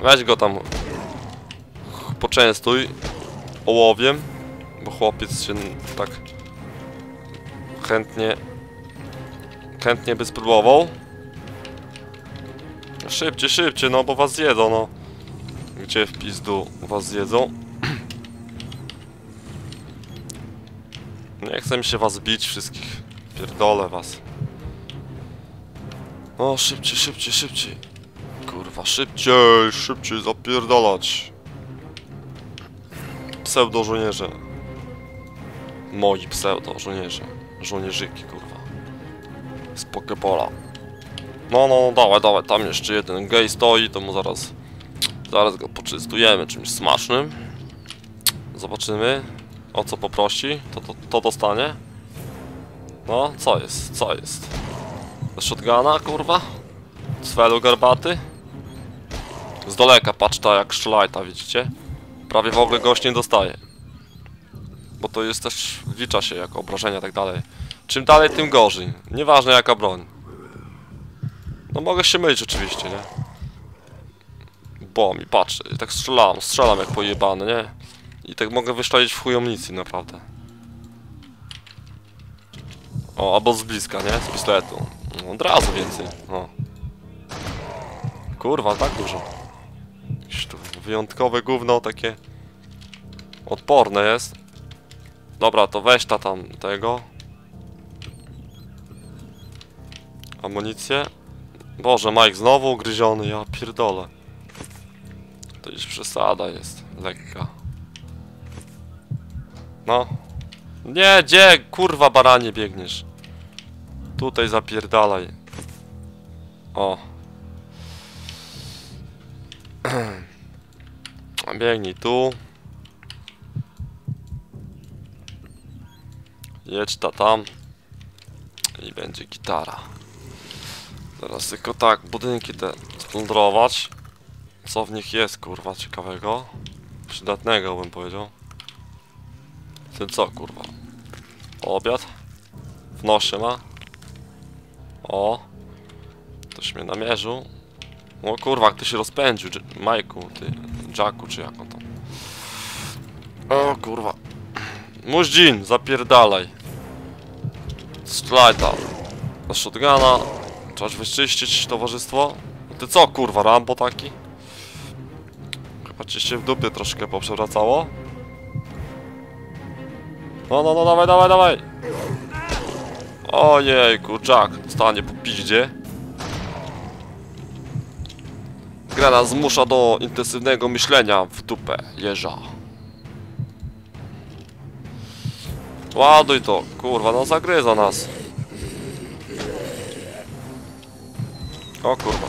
Weź go tam poczęstuj ołowiem, bo chłopiec się tak chętnie chętnie by spróbował. Szybciej, szybciej, no bo was zjedzą, no. Gdzie w pizdu was zjedzą? Nie chcę mi się was bić wszystkich. Pierdolę was. O, szybciej, szybciej, szybciej. Kurwa, szybciej, szybciej zapierdalać. Pseudo żołnierze. Moi pseudo żołnierze. Żołnierzyki, kurwa. Z Pokebola. No, no, no, dawaj, dawaj, tam jeszcze jeden gej stoi, to mu zaraz... Zaraz go poczystujemy czymś smacznym. Zobaczymy, o co poprosi, to, to, to dostanie. No, co jest, co jest? Shotguna, kurwa? Cwelu garbaty? Z daleka patrz ta jak strzelajta, widzicie? Prawie w ogóle gość nie dostaje. Bo to jest też, wlicza się jako obrażenia i tak dalej. Czym dalej, tym gorzej. Nieważne jaka broń. No mogę się mylić oczywiście, nie? Bo mi patrz, tak strzelam, strzelam jak pojebany, nie? I tak mogę wyszczelić w chuj amunicji, naprawdę. O, albo z bliska, nie? Z pistoletu. No, od razu więcej, no. Kurwa, tak dużo. Wyjątkowe gówno, takie... Odporne jest. Dobra, to weź ta tam tego. Amunicję. Boże, Mike znowu ugryziony, ja pierdolę. To już przesada jest, lekka. No. Nie, gdzie, kurwa baranie biegniesz? Tutaj zapierdalaj. O. Biegnij tu. Jedź ta tam. I będzie gitara. Teraz tylko tak, budynki te splądrować. Co w nich jest, kurwa, ciekawego? Przydatnego bym powiedział. Ty co, kurwa? Obiad? W nosie ma? O! Ktoś mnie namierzył. O kurwa, ty się rozpędził, Majku, ty, Jacku, czy jak on tam. O kurwa. Muździn, zapierdalaj. Tam. Na shotguna. Trzeba wyczyścić towarzystwo. Ty co, kurwa, Rambo taki? Chyba ci się w dupie troszkę poprzewracało. No, no, no, dawaj, dawaj, dawaj! Ojejku, Jack stanie po. Gra nas zmusza do intensywnego myślenia w dupę jeża. Ładuj to, kurwa, no zagryza nas. O kurwa.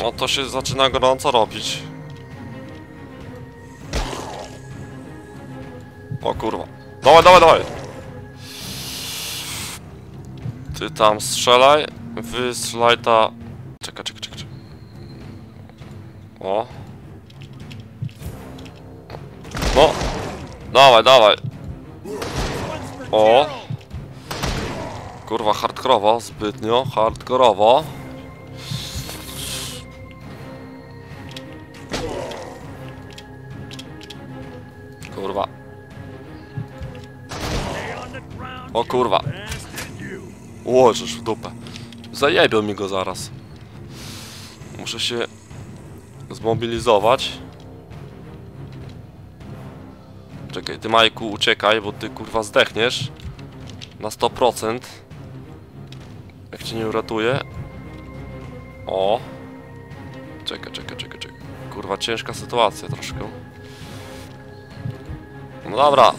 No to się zaczyna gorąco robić. O kurwa. Dawaj, dawaj, dawaj! Ty tam strzelaj. Wy strzelaj ta... Czekaj, czekaj, czekaj. czekaj. O. No. Dawaj, dawaj. O. Kurwa, hardkorowo, zbytnio, hardkorowo. Kurwa. O kurwa. Łożysz w dupę. Zajebią mi go zaraz. Muszę się zmobilizować. Czekaj, ty Majku uciekaj, bo ty kurwa zdechniesz. Na 100%. Jak cię nie uratuje. O. Czekaj, czekaj, czekaj, czekaj. Kurwa, ciężka sytuacja troszkę. No dobra.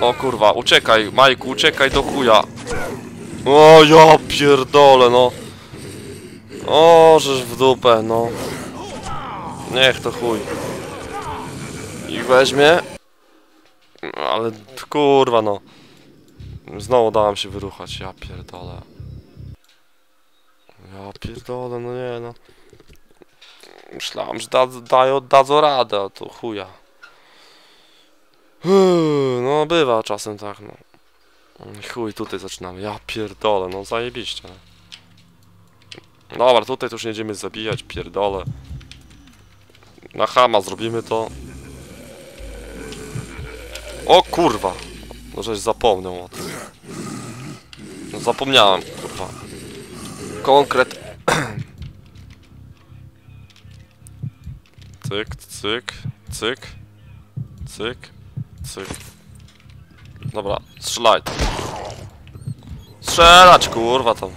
O kurwa, uciekaj, Majku, uciekaj do chuja. O, ja pierdolę, no. O, żeż w dupę, no. Niech to chuj. I weźmie. Ale kurwa, no. Znowu dałem się wyruchać, ja pierdolę. Ja pierdolę, no nie, no. Myślałem, że da, dają, dadzą radę, a to chuja. No bywa czasem tak, no. Chuj, tutaj zaczynamy. Ja pierdolę, no zajebiście. Dobra, tutaj to już nie będziemy zabijać, pierdolę. Na hama zrobimy to. O kurwa! No żeś zapomniał o tym. No zapomniałem, kurwa. Konkret. cyk, cyk, cyk, cyk, cyk. Dobra, strzelaj. Strzelać, kurwa tam.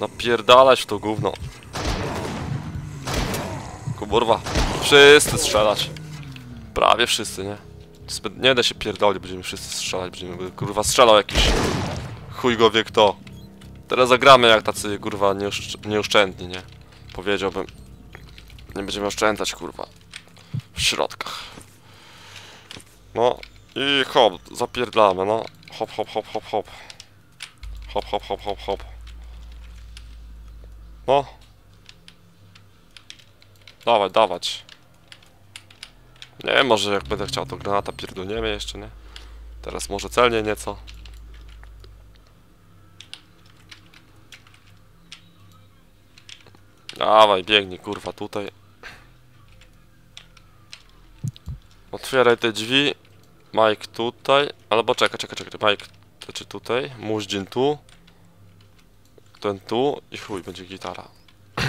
Napierdalać w to gówno. Kurwa. Wszyscy strzelać. Prawie wszyscy, nie? Nie da się pierdolić, będziemy wszyscy strzelać, będziemy kurwa strzelał jakiś chuj go wie kto. Teraz zagramy jak tacy kurwa nieoszcz nieoszczędni, nie? Powiedziałbym. Nie będziemy oszczędzać kurwa. W środkach. No i hop, zapierdlamy, no. Hop, hop, hop, hop, hop. Hop, hop, hop, hop, hop. No. Dawać, dawać. Nie może jak będę chciał to granata pierdolniemy jeszcze, nie? Teraz może celnie nieco. Dawaj, biegnij kurwa tutaj. Otwieraj te drzwi. Mike tutaj. Albo czekaj, czekaj, czekaj. Mike, to czy tutaj? Muździn tu. Ten tu i chuj, będzie gitara.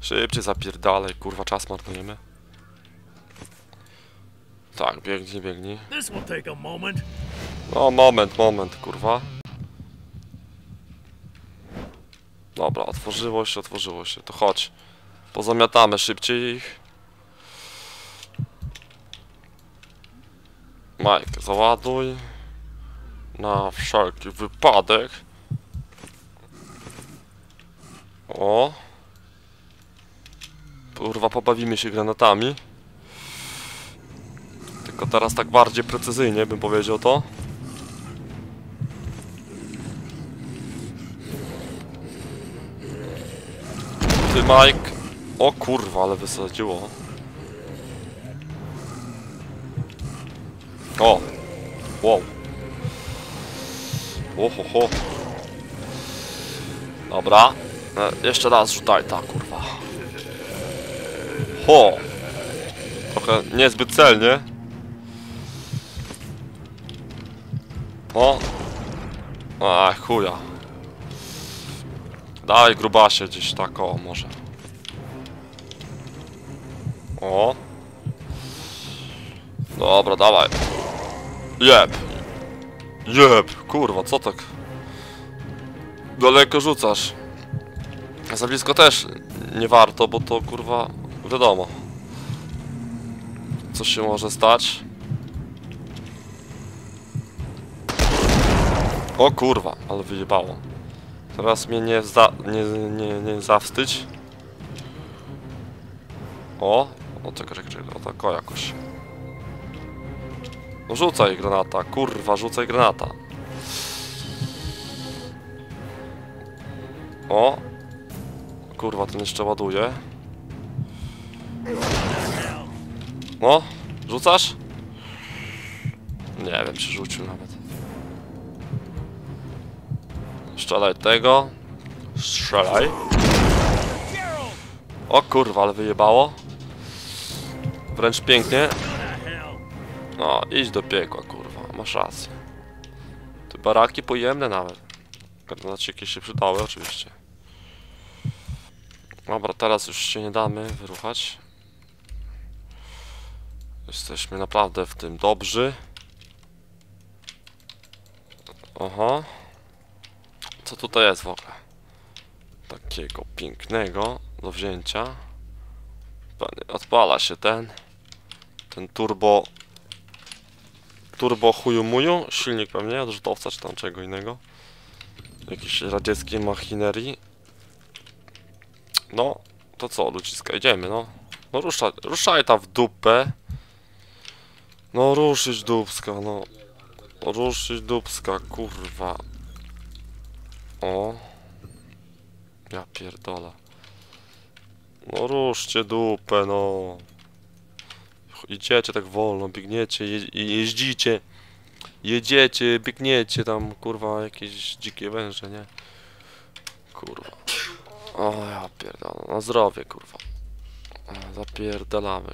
Szybciej zapierdalaj, kurwa, czas marnujemy. Tak, biegnij, biegnij. No, moment, moment, kurwa. Dobra, otworzyło się, otworzyło się. To chodź. Pozamiatamy szybciej ich. Mike, załaduj. Na wszelki wypadek. O. Kurwa, pobawimy się granatami. Tylko teraz tak bardziej precyzyjnie bym powiedział to. Ty Mike. O kurwa, ale wysadziło. O. Wow. Oho, ho. Dobra. E, jeszcze raz rzucaj ta kurwa. Ho. Trochę niezbyt celnie. O. A chuja. Daj grubasie gdzieś tak o może. O. Dobra, dawaj. Jeb. Jeb, kurwa, co tak? Daleko rzucasz. Za blisko też nie warto, bo to kurwa wiadomo. Co się może stać? O kurwa, ale wyjebało. Teraz mnie nie, za, nie, nie, nie zawstydź. O, o czekaj, czekaj, o tak o jakoś. No rzucaj granata, kurwa, rzucaj granata. O. Kurwa, ten jeszcze ładuje. No, rzucasz? Nie wiem, czy rzucił nawet. Strzelaj tego. Strzelaj. O kurwa, ale wyjebało. Wręcz pięknie. No, idź do piekła, kurwa, masz rację. Te baraki pojemne nawet. Granaciki się przydały, oczywiście. Dobra, teraz już się nie damy wyruchać. Jesteśmy naprawdę w tym dobrzy. Oho. Co tutaj jest w ogóle? Takiego pięknego do wzięcia. Odpala się ten. Ten turbo turbo chuju muju, silnik pewnie, odrzutowca czy tam czego innego. Jakiejś radzieckiej machinerii. No, to co, ludziska, idziemy, no. No ruszaj, ruszaj tam w dupę. No ruszyć dupska, no. Ruszyć dupska, kurwa. O. Ja pierdolę. No ruszcie dupę, no. Idziecie tak wolno, biegniecie, je, jeździcie. Jedziecie, biegniecie tam, kurwa, jakieś dzikie węże, nie? kurwa. O ja pierdolę, na zdrowie kurwa. Zapierdalamy